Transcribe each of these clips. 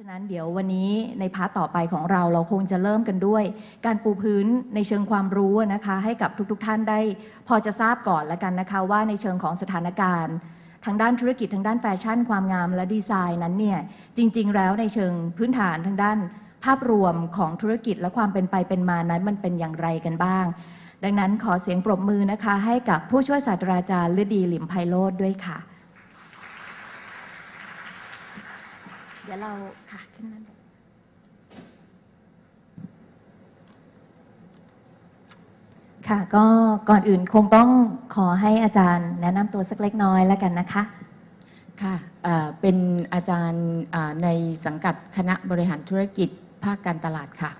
ฉะนั้นเดี๋ยววันนี้ในพาร์ทต่อไปของเราเราคงจะเริ่มกันด้วย การปูพื้นในเชิงความรู้นะคะ ให้กับทุกๆทท่านได้ พอจะทราบก่อนแล้วกันนะคะว่าในเชิงของสถานการณ์ ทางด้านธุรกิจทางด้านแฟชั่น ความงามและดีไซน์นั้นเนี่ยจริง ๆ แล้วในเชิงพื้นฐานทางด้านภาพรวมของธุรกิจและความเป็นไปเป็นมานั้นมันเป็นอย่างไรกันบ้าง ดังนั้นขอเสียงปรบมือนะคะ ให้กับผู้ช่วยศาสตราจารย์ฤดีหลิมไพโรธด้วยค่ะ เดี๋ยวเราค่ะขึ้นนั้นค่ะก็ก่อนอื่นคงต้องขอให้อาจารย์ แนะนำตัวสักเล็กน้อยแล้วกันนะคะค่ะเอ่อเป็นอาจารย์อ่าในสังกัดคณะบริหารธุรกิจภาคการตลาดค่ะ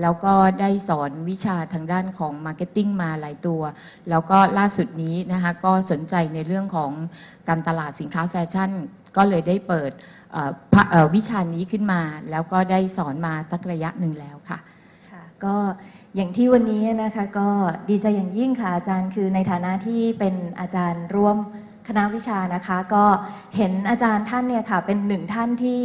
แล้วก็ได้สอนวิชาทางด้านของ Marketing มาหลายตัว แล้วก็ล่าสุดนี้นะคะก็สนใจในเรื่องของการตลาดสินค้าแฟชั่น ก็เลยได้เปิดเอ่อพะเอ่อวิชานี้ขึ้นมา แล้วก็ได้สอนมาสักระยะหนึ่งแล้วค่ะค่ะก็อย่างที่วันนี้นะคะก็ดีใจอย่างยิ่งค่ะอาจารย์คือในฐานะที่เป็นอาจารย์ร่วมคณะวิชานะคะ ก็เห็นอาจารย์ท่านเนี่ยค่ะเป็นหนึ่งท่านที่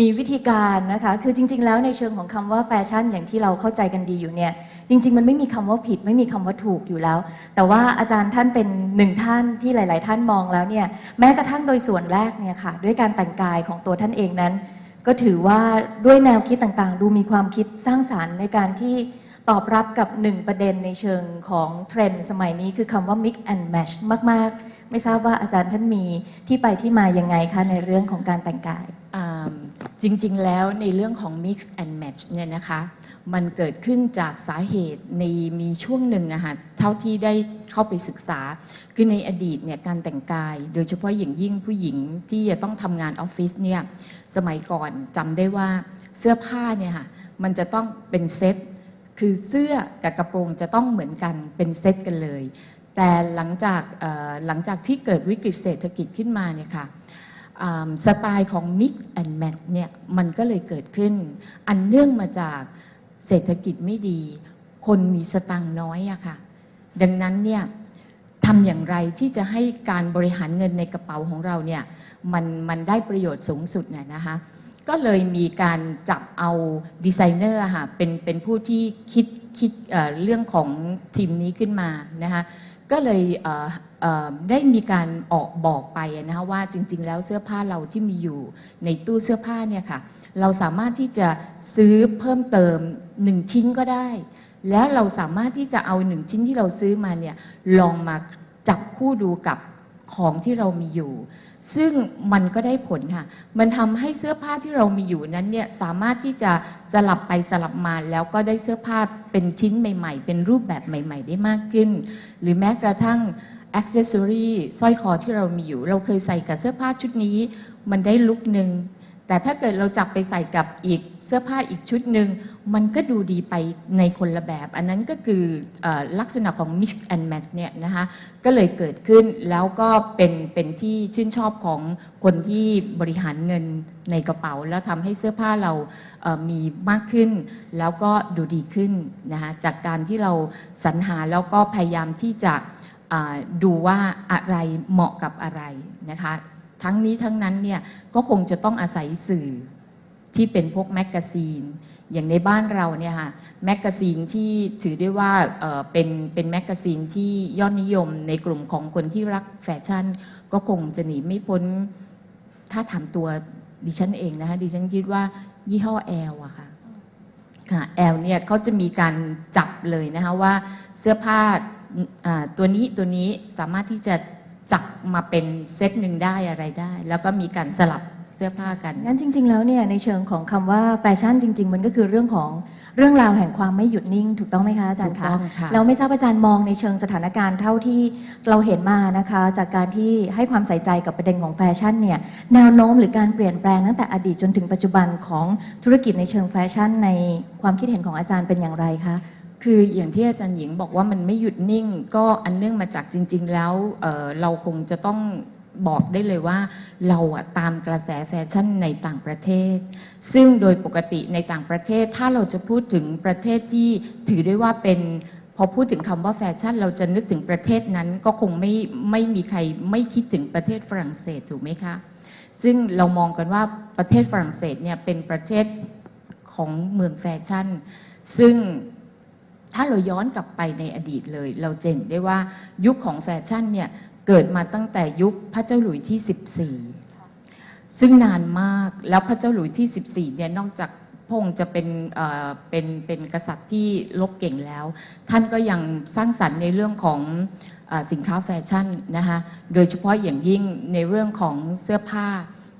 มีวิธีการนะคะ คือจริง ๆ แล้วในเชิงของคำว่าแฟชั่นอย่างที่เราเข้าใจกันดีอยู่เนี่ย จริง ๆ มันไม่มีคำว่าผิด ไม่มีคำว่าถูกอยู่แล้ว แต่ว่าอาจารย์ท่านเป็นหนึ่งท่านที่หลาย ๆ ท่านมองแล้วเนี่ย แม้กระทั่งโดยส่วนแรกเนี่ยค่ะ ด้วยการแต่งกายของตัวท่านเองนั้น ก็ถือว่าด้วยแนวคิดต่างๆ ดูมีความคิดสร้างสารรค์ในการที่ตอบรับกับหนึ่งประเด็นในเชิงของเทรนด์สมัยนี้คือคำว่า mix and match มาก ๆ ไม่ทราบว่าอาจารย์ท่านมีที่ไปที่มายังไงคะในเรื่องของการแต่งกาย อ่า จริงๆ แล้วในเรื่องของ mix and match เนี่ยนะคะ มันเกิดขึ้นจากสาเหตุในมีช่วงหนึ่งอะค่ะเท่าที่ได้เข้าไปศึกษา คือในอดีตเนี่ยการแต่งกาย โดยเฉพาะอย่างยิ่งผู้หญิงที่จะต้องทำงานออฟฟิศเนี่ยสมัยก่อนจำได้ว่าเสื้อผ้าเนี่ยค่ะมันจะต้องเป็นเซตคือเสื้อกับกระโปรงจะต้องเหมือนกันเป็นเซตกันเลย แต่หลังจากหลังจากที่เกิดวิกฤตเศรษฐกิจขึ้นมาเนี่ยค่ะ สไตล์ของ Mix and Match เนี่ยมันก็เลยเกิดขึ้น อันเนื่องมาจากเศรษฐกิจไม่ดี คนมีสตังค์น้อยอะค่ะ ดังนั้นเนี่ยทำอย่างไรที่จะให้การบริหารเงินในกระเป๋าของเราเนี่ยมันมันได้ประโยชน์สูงสุดเนี่ยนะคะก็เลยมีการจับเอาดีไซเนอร์ค่ะเป็นเป็นผู้ที่คิดคิดเเรื่องของทีมนี้ขึ้นมานะคะก็เลยเได้มีการออกบอกไปนะคะว่าจริง ๆ แล้วเสื้อผ้าเราที่มีอยู่ในตู้เสื้อผ้าเนี่ยค่ะเราสามารถที่จะซื้อเพิ่มเติม 1 ชิ้นก็ได้ แล้วเราสามารถที่จะเอา1ชิ้นที่เราซื้อมาเนี่ยลองมาจับคู่ดูกับของที่เรามีอยู่ ซึ่งมันก็ได้ผลค่ะ มันทำให้เสื้อผ้าที่เรามีอยู่นั้นเนี่ยสามารถที่จะสลับไปสลับมาแล้วก็ได้เสื้อผ้าเป็นชิ้นใหม่ ๆ เป็นรูปแบบใหม่ ๆ ได้มากขึ้น หรือแม้กระทั่ง อ c เซสซอรี่สร้อยคอที่เรามีอยู่ เราเคยใส่กับเสื้อผ้าชุดนี้ มันได้ลุกหนึ่งแต่ถ้าเกิดเราจับไปใส่กับอีกเสื้อผ้าอีกชุดหนึ่งมันก็ดูดีไปในคนละแบบ อันนั้นก็คืออลักษณะของ mix and match เนี่ยนะคะก็เลยเกิดขึ้นแล้วก็เป็นเป็นที่ชื่นชอบของคนที่บริหารเงินในกระเป๋า แล้วทำให้เสื้อผ้าเรามีมากขึ้น แล้วก็ดูดีขึ้นนะคะจากการที่เราสรรหาแล้วก็พยายามที่จะ ดูว่าอะไรเหมาะกับอะไรนะคะ ทั้งนี้ทั้งนั้นเนี่ยก็คงจะต้องอาศัยสื่อที่เป็นพวกแมกกาซีน อย่างในบ้านเราเนี่ยค่ะแมกกาซีนที่ถือได้ว่าเป็นเป็นแมกกาซีนที่ยอดนิยมในกลุ่มของคนที่รักแฟชั่น ก็คงจะหนีไม่พ้นถ้าถามตัวดิฉันเองนะคะดิฉันคิดว่ายี่ห้อแอลอะค่ะค่ะแอลเนี่ยเขาจะมีการจับเลยนะคะว่า เสื้อผ้าอ่าตัวนี้ตัวนี้สามารถที่จะจับมาเป็นเซตหนึ่งได้อะไรได้ แล้วก็มีการสลับเสื้อผ้ากัน งั้นจริง ๆ แล้วเนี่ยในเชิงของคำว่าแฟชั่นจริง ๆ มันก็คือเรื่องของเรื่องราวแห่งความไม่หยุดนิ่ง ถูกต้องไหมคะอาจารย์ถูกคะต้องค่ะเราไม่ทราบอาจารย์มองในเชิงสถานการณ์เท่าที่เราเห็นมานะคะ จากการที่ให้ความใส่ใจกับประเด็นของแฟชั่นเนี่ยแนวโน้มหรือการเปลี่ยนแปลงตั้งแต่อดีตจนถึงปัจจุบันของธุรกิจในเชิงแฟชั่น ในความคิดเห็นของอาจารย์เป็นอย่างไรคะ คืออย่างที่อาจารย์หญิงบอกว่ามันไม่หยุดนิ่ง ก็อันเนื่องมาจากจริง ๆ แล้วเเราคงจะต้องบอกได้เลยว่าเราอะตามกระแสแฟชั่นในต่างประเทศ ซึ่งโดยปกติในต่างประเทศ ถ้าเราจะพูดถึงประเทศที่ถือได้ว่าเป็นพอพูดถึงคำว่าแฟชั่น เราจะนึกถึงประเทศนั้นก็คงไม่ไม่มีใครไม่คิดถึงประเทศฝรั่งเศสถูกไหมคะ ซึ่งเรามองกันว่าประเทศฝรั่งเศสเนี่ยเป็นประเทศของเมืองแฟชั่น ซึ่ง ถ้าเราย้อนกลับไปในอดีตเลย เราเห็นได้ว่ายุคของแฟชั่นเนี่ยเกิดมาตั้งแต่ยุคพระเจ้าหลุยที่ 14 ซึ่งนานมากแล้วพระเจ้าหลุยที่ 14เนี่ยนอกจากพงจะเป็นเอ่อเป็นเป็นกษัตริย์ที่ลบเก่งแล้ว ท่านก็ยังสร้างสรรค์ในเรื่องของอสินค้าแฟชั่นนะคะโดยเฉพาะอย่างยิ่งในเรื่องของเสื้อผ้า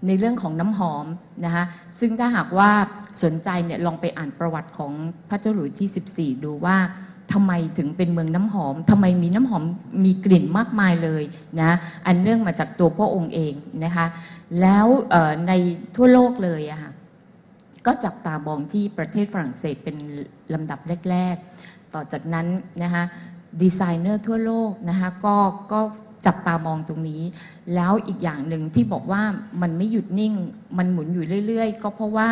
ในเรื่องของน้ำหอมนะคะซึ่งถ้าหากว่าสนใจเนี่ยลองไปอ่านประวัติของพระเจ้าหลุยที่ 14 ดูว่าทำไมถึงเป็นเมืองน้ำหอมทำไมมีน้ำหอมมีกลิ่นมากมายเลยนะอันเนื่องมาจากตัวพระองค์เองนะคะแล้วในทั่วโลกเลยอะค่ะก็จับตามองที่ประเทศฝรั่งเศสเป็นลำดับแรก ๆ ต่อจากนั้นนะคะดีไซเนอร์ทั่วโลกนะคะก็ก็ จับตามองตรงนี้ แล้วอีกอย่างหนึ่งที่บอกว่ามันไม่หยุดนิ่ง มันหมุนอยู่เรื่อย ๆ ก็เพราะว่า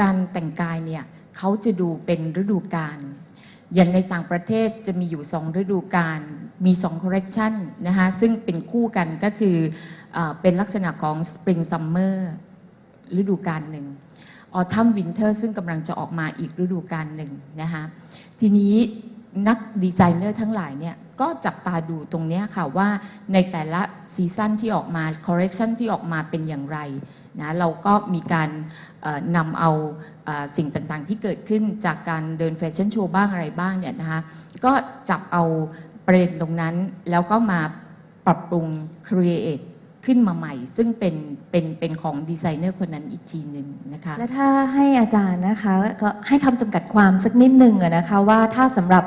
การแต่งกายเนี่ยเขาจะดูเป็นฤดูกาลอย่างในต่างประเทศจะมีอยู่ 2 ฤดูกาลมี2 correction นะคะซึ่งเป็นคู่กันก็คือเออเป็นลักษณะของ spring summer ฤดูกาลหนึ่ง autumn winter ซึ่งกำลังจะออกมาอีกฤดูกาลหนึ่งนะคะทีนี้นักดีไซเนอร์ทั้งหลายเนี่ย ก็จับตาดูตรงนี้ค่ะว่าในแต่ละซีซั่นที่ออกมา correction ที่ออกมาเป็นอย่างไรนะเราก็มีการนำเอาเอ่อสิ่งต่างๆ ที่เกิดขึ้นจากการเดินแฟชั่นโชว์บ้างอะไรบ้างเนี่ยนะคะก็จับเอาประเด็นตรงนั้น แล้วก็มาปรับปรุง create ขึ้นมาใหม่ ซึ่งเป็นเป็นเป็นของดีไซเนอร์คนนั้นอีกทีหนึ่งนะคะและถ้าให้อาจารย์นะคะก็ให้คำจำกัดความสักนิดหนึ่งนะคะว่าถ้าสำหรับ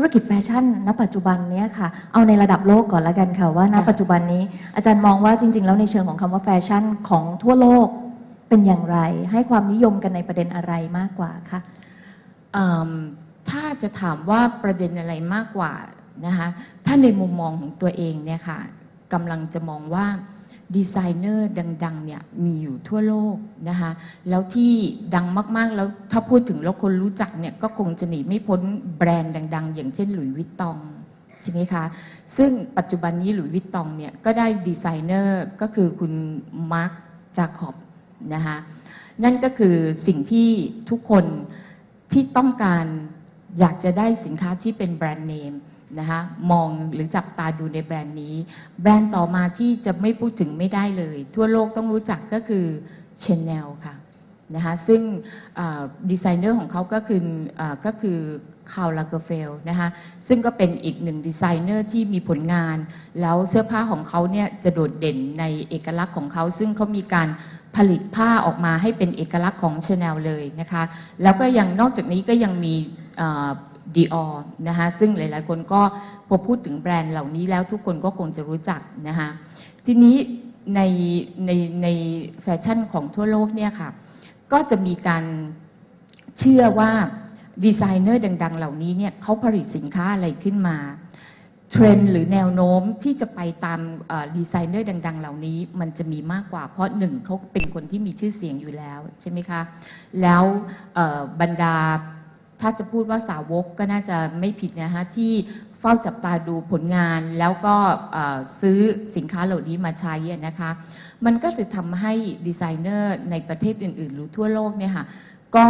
ธุรกิจแฟชั่นณปัจจุบันเนี้ยค่ะ เอาในระดับโลกก่อนละกันค่ะ ว่าณค่ะปัจจุบันนี้อาจารย์มองว่าจริง ๆ แล้วในเชิงของคำว่าแฟชั่นของทั่วโลกเป็นอย่างไร ให้ความนิยมกันในประเด็นอะไรมากกว่าคะ เอิ่มถ้าจะถามว่าประเด็นอะไรมากกว่านะคะถ้าในมุมมองของตัวเองเนี่ยค่ะกำลังจะมองว่า ดีไซเนอร์ดังๆเนี่ยมีอยู่ทั่วโลกนะคะแล้วที่ดังมากๆแล้วถ้าพูดถึงแล้วคนรู้จักเนี่ยก็คงจะหนีไม่พ้นแบรนด์ดัง ๆ อย่างเช่นหลุยส์วิตตองใช่ไหมคะ ซึ่งปัจจุบันนี้หลุยส์วิตตองเนี่ยก็ได้ดีไซเนอร์ก็คือคุณมาร์คจาคอบนะคะนั่นก็คือสิ่งที่ทุกคนที่ต้องการอยากจะได้สินค้าที่เป็นแบรนด์เนม นะคะมองหรือจับตาดูในแบรนด์นี้ แบรนด์ต่อมาที่จะไม่พูดถึงไม่ได้เลย ทั่วโลกต้องรู้จักก็คือ Chanel ค่ะนะคะซึ่งดีไซเนอร์ของเขาก็คืออก็คือคาร์ลาเกเฟลนะคะซึ่งก็เป็นอีกหนึ่งดีไซเนอร์ที่มีผลงาน แล้วเสื้อผ้าของเขาเนี่ยจะโดดเด่นในเอกลักษณ์ของเขา ซึ่งเขามีการผลิตผ้าออกมาให้เป็นเอกลักษณ์ของ Chanel เลยนะคะแล้วก็ยังนอกจากนี้ก็ยังมี ดีออนะคะซึ่งหลาย ๆ คนก็พอพูดถึงแบรนด์เหล่านี้แล้วทุกคนก็คงจะรู้จักนะคะทีนี้ในในในแฟชั่นของทั่วโลกเนี่ยค่ะก็จะมีการเชื่อว่าดีไซเนอร์ดัง ๆ เหล่านี้เนี่ยเขาผลิตสินค้าอะไรขึ้นมาเทรนหรือแนวโน้มที่จะไปตามดีไซเนอร์ดัง ๆ เหล่านี้มันจะมีมากกว่า เพราะหนึ่งเขาเป็นคนที่มีชื่อเสียงอยู่แล้วใช่ไหมคะ แล้วบรรดา ถ้าจะพูดว่าสาวกก็น่าจะไม่ผิดนะคะที่เฝ้าจับตาดูผลงานแล้วก็ซื้อสินค้าเหล่านี้มาใช้นะคะ มันก็จะทำให้ดีไซเนอร์ในประเทศอื่น ๆ หรือทั่วโลกเนี่ยค่ะก็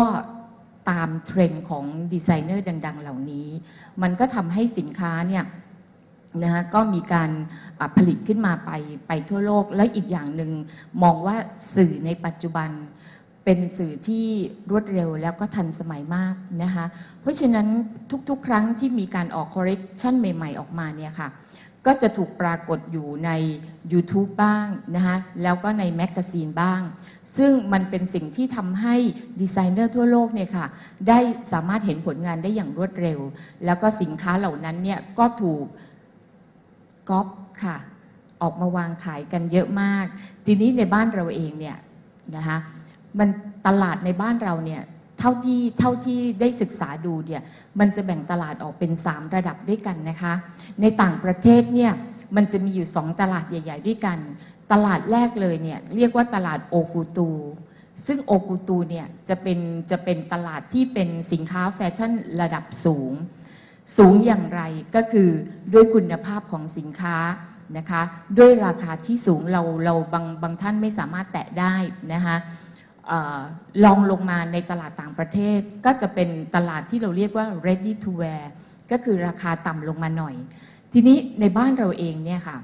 ตามเทรนด์ของดีไซเนอร์ดัง ๆ เหล่านี้ มันก็ทำให้สินค้าเนี่ยนะคะก็มีการผลิตขึ้นมาไปไปทั่วโลก แล้วอีกอย่างหนึ่งมองว่าสื่อในปัจจุบัน เป็นสื่อที่รวดเร็วแล้วก็ทันสมัยมากนะคะเพราะฉะนั้นทุกๆ ครั้งที่มีการออก correction ใหม่ ๆ ออกมาเนี่ยค่ะก็จะถูกปรากฏอยู่ใน YouTube บ้างนะคะแล้วก็ในแมกกาซีนบ้าง ซึ่งมันเป็นสิ่งที่ทำให้ดีไซเนอร์ทั่วโลกเนี่ยค่ะได้สามารถเห็นผลงานได้อย่างรวดเร็ว แล้วก็สินค้าเหล่านั้นเนี่ยก็ถูกก๊อปค่ะ ออกมาวางขายกันเยอะมาก ทีนี้ในบ้านเราเองเนี่ยนะคะ มันตลาดในบ้านเราเนี่ยเท่าที่เท่าที่ได้ศึกษาดูเนี่ยมันจะแบ่งตลาดออกเป็น 3 ระดับด้วยกันนะคะ ในต่างประเทศเนี่ยมันจะมีอยู่ 2 ตลาดใหญ่ ๆ ด้วยกัน ตลาดแรกเลยเนี่ยเรียกว่าตลาดโอกูตู ซึ่งโอกูตูเนี่ยจะเป็นจะเป็นตลาดที่เป็นสินค้าแฟชั่นระดับสูง สูงอย่างไรก็คือด้วยคุณภาพของสินค้านะคะ ด้วยราคาที่สูงเราเราบางบางท่านไม่สามารถแตะได้นะคะ ลองลงมาในตลาดต่างประเทศ ก็จะเป็นตลาดที่เราเรียกว่า ready to wear ก็คือราคาต่ำลงมาหน่อย ทีนี้ในบ้านเราเองเนี่ยค่ะ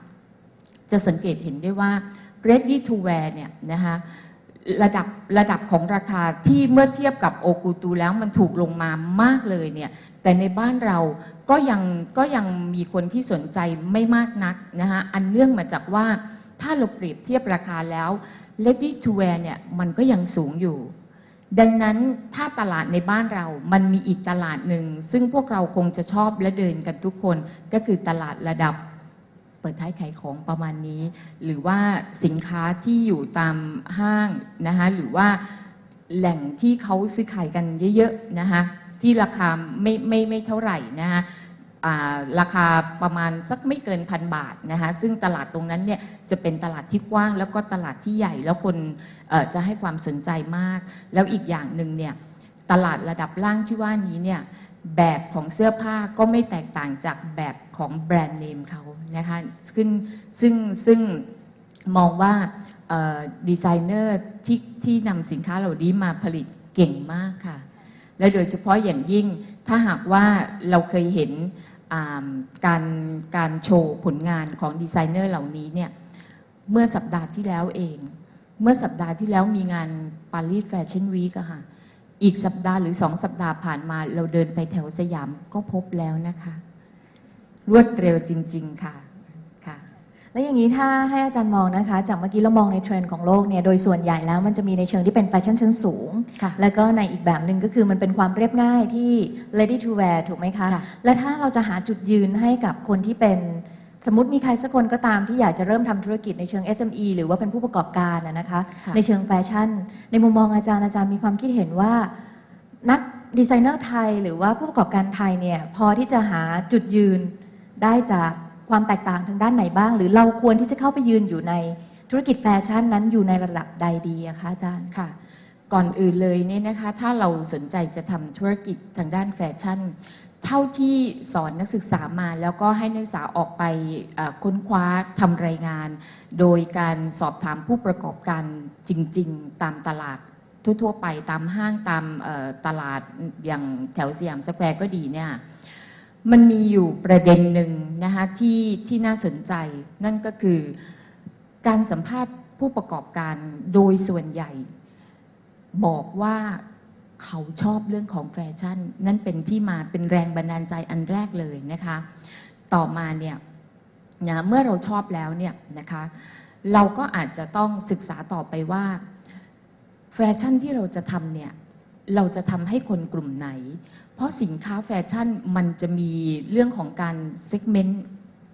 จะสังเกตเห็นได้ว่า ready to wear เนี่ยนะคะระดับระดับของราคาที่เมื่อเทียบกับโอกูตูแล้วมันถูกลงมามากเลยเนี่ยแต่ในบ้านเราก็ยังก็ยังมีคนที่สนใจไม่มากนักนะคะอันเนื่องมาจากว่าถ้าเราเปรียบเทียบราคาแล้ว ready to wear เนี่ยมันก็ยังสูงอยู่ ดังนั้นถ้าตลาดในบ้านเรา มันมีอีกตลาดหนึ่ง ซึ่งพวกเราคงจะชอบและเดินกันทุกคน ก็คือตลาดระดับเปิดท้ายขายของประมาณนี้ หรือว่าสินค้าที่อยู่ตามห้างนะคะหรือว่าแหล่งที่เขาซื้อขายกันเยอะๆนะคะที่ราคาไม่ไม่ไม่เท่าไหร่นะคะ ราคาประมาณสักไม่เกินพันบาทนะคะซึ่งตลาดตรงนั้นเนี่ยจะเป็นตลาดที่กว้าง แล้วก็ตลาดที่ใหญ่แล้วคนจะให้ความสนใจมาก แล้วอีกอย่างหนึ่งเนี่ยตลาดระดับล่างที่ว่านี้เนี่ยแบบของเสื้อผ้าก็ไม่แตกต่างจากแบบของแบรนด์เนมเขานะคะซึ่งซึ่งซึ่งมองว่าดีไซเนอร์ที่ที่นำสินค้าเหล่านี้มาผลิตเก่งมากค่ะ และโดยเฉพาะอย่างยิ่งถ้าหากว่าเราเคยเห็น การการโชว์ผลงานของดีไซเนอร์เหล่านี้เนี่ยเมื่อสัปดาห์ที่แล้วเอง เมื่อสัปดาห์ที่แล้วมีงานปารีสแฟชั่นวีคอะค่ะอีกสัปดาห์หรือสองสัปดาห์ผ่านมาเราเดินไปแถวสยามก็พบแล้วนะคะ รวดเร็วจริง ๆ ค่ะค่ะ แล้วอย่างนี้ถ้าให้อาจารย์มองนะคะ จากเมื่อกี้เรามองในเทรนด์ของโลกเนี่ยโดยส่วนใหญ่แล้วมันจะมีในเชิงที่เป็นแฟชั่นชั้นสูงค่ะแล้วก็ในอีกแบบหนึ่งก็คือมันเป็นความเรียบง่ายที่ ready to wear ถูกไหมคะค่ะและถ้าเราจะหาจุดยืนให้กับคนที่เป็นสมมติมีใครสักคนก็ตามที่อยากจะเริ่มทำธุรกิจในเชิง SME หรือว่าเป็นผู้ประกอบการนะนะคะค่ะในเชิงแฟชั่น ในมุมมองอาจารย์อาจารย์มีความคิดเห็นว่า นักดีไซเนอร์ไทย หรือว่าผู้ประกอบการไทยเนี่ยพอที่จะหาจุดยืนได้จาก ความแตกต่างทางด้านไหนบ้าง หรือเราควรที่จะเข้าไปยืนอยู่ในธุรกิจแฟชั่นนั้นอยู่ในระดับใดดีอะคะอาจารย์ค่ะ ก่อนอื่นเลยเนี่ยนะคะ ถ้าเราสนใจจะทำธุรกิจทางด้านแฟชั่น เท่าที่สอนนักศึกษามาแล้วก็ให้นักศึกษาออกไปค้นคว้าทำรายงาน โดยการสอบถามผู้ประกอบการจริง ๆ ตามตลาดทั่วๆไปตามห้างตามตลาดอย่างแถวสยามสแควร์ก็ดีเนี่ยมันมีอยู่ประเด็นหนึ่ง นะคะที่ที่น่าสนใจ นั่นก็คือการสัมภาษณ์ผู้ประกอบการโดยส่วนใหญ่ บอกว่าเขาชอบเรื่องของแฟชั่น นั่นเป็นที่มาเป็นแรงบันดาลใจอันแรกเลยนะคะ ต่อมาเนี่ยนะเมื่อเราชอบแล้วเนี่ยนะคะเราก็อาจจะต้องศึกษาต่อไปว่าแฟชั่นที่เราจะทำเนี่ยเราจะทำให้คนกลุ่มไหน เพราะสินค้าแฟชั่นมันจะมีเรื่องของการเซกเมนต์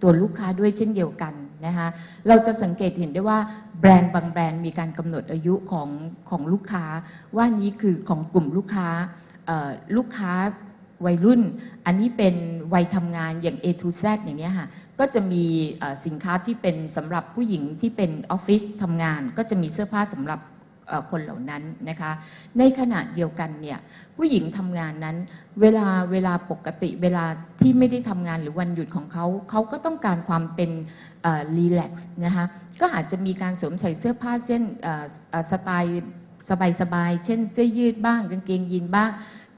ตัวลูกค้าด้วยเช่นเดียวกันนะคะเราจะสังเกตเห็นได้ว่าแบรนด์บางแบรนด์มีการกำหนดอายุของของลูกค้า ว่านี้คือของกลุ่มลูกค้าลูกค้าวัยรุ่น อันนี้เป็นวัยทำงานอย่าง A to Z อย่างเงี้ยค่ะก็จะมีสินค้าที่เป็นสำหรับผู้หญิงที่เป็นออฟฟิศทำงาน ก็จะมีเสื้อผ้าสำหรับ คนเหล่านั้นนะคะ ในขณะเดียวกันเนี่ยผู้หญิงทำงานนั้น เวลาเวลาปกติเวลาที่ไม่ได้ทำงานหรือวันหยุดของเขาเขาก็ต้องการความเป็นรีแลกซ์นะคะก็อาจจะมีการสวมใส่เสื้อผ้าเส้นสไตล์สบายๆ เช่นเสื้อยืดบ้างกางเกงยีนบ้าง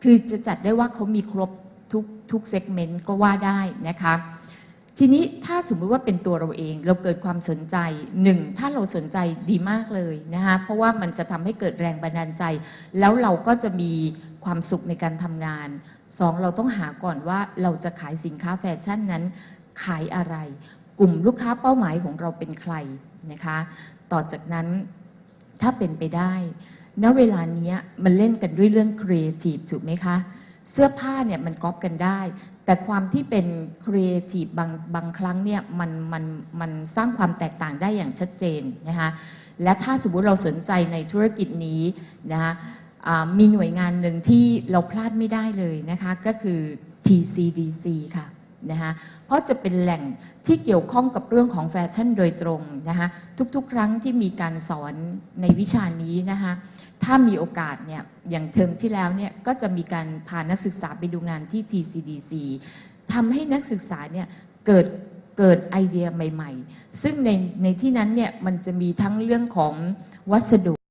คือจะจัดได้ว่าเขามีครบทุกทุกเซกเมนต์ก็ว่าได้นะคะ ทีนี้ถ้าสมมุติว่าเป็นตัวเราเอง เราเกิดความสนใจหนึ่งถ้าเราสนใจดีมากเลยนะคะเพราะว่ามันจะทำให้เกิดแรงบันดาลใจ แล้วเราก็จะมีความสุขในการทำงานสองเราต้องหาก่อนว่าเราจะขายสินค้าแฟชั่นนั้นขายอะไร กลุ่มลูกค้าเป้าหมายของเราเป็นใครนะคะ ต่อจากนั้นถ้าเป็นไปได้ณเวลานี้มันเล่นกันด้วยเรื่องครีเอทีฟถูกไหมคะ เสื้อผ้าเนี่ยมันก๊อปกันได้ แต่ความที่เป็นครีเอทีฟบางบางครั้งเนี่ยมันมันมันสร้างความแตกต่างได้อย่างชัดเจนนะคะและถ้าสมมติเราสนใจในธุรกิจนี้นะคะมีหน่วยงานหนึ่งที่เราพลาดไม่ได้เลยนะคะก็คือ TCDC ค่ะนะคะเพราะจะเป็นแหล่งที่เกี่ยวข้องกับเรื่องของแฟชั่นโดยตรงนะคะทุกๆ ครั้งที่มีการสอนในวิชานี้นะคะ ถ้ามีโอกาสเนี่ยอย่างเทอมที่แล้วเนี่ยก็จะมีการพานักศึกษาไปดูงานที่ TCDC ทำให้นักศึกษาเนี่ยเกิดเกิดไอเดียใหม่ ๆ ซึ่งในในที่นั้นเนี่ยมันจะมีทั้งเรื่องของวัสดุ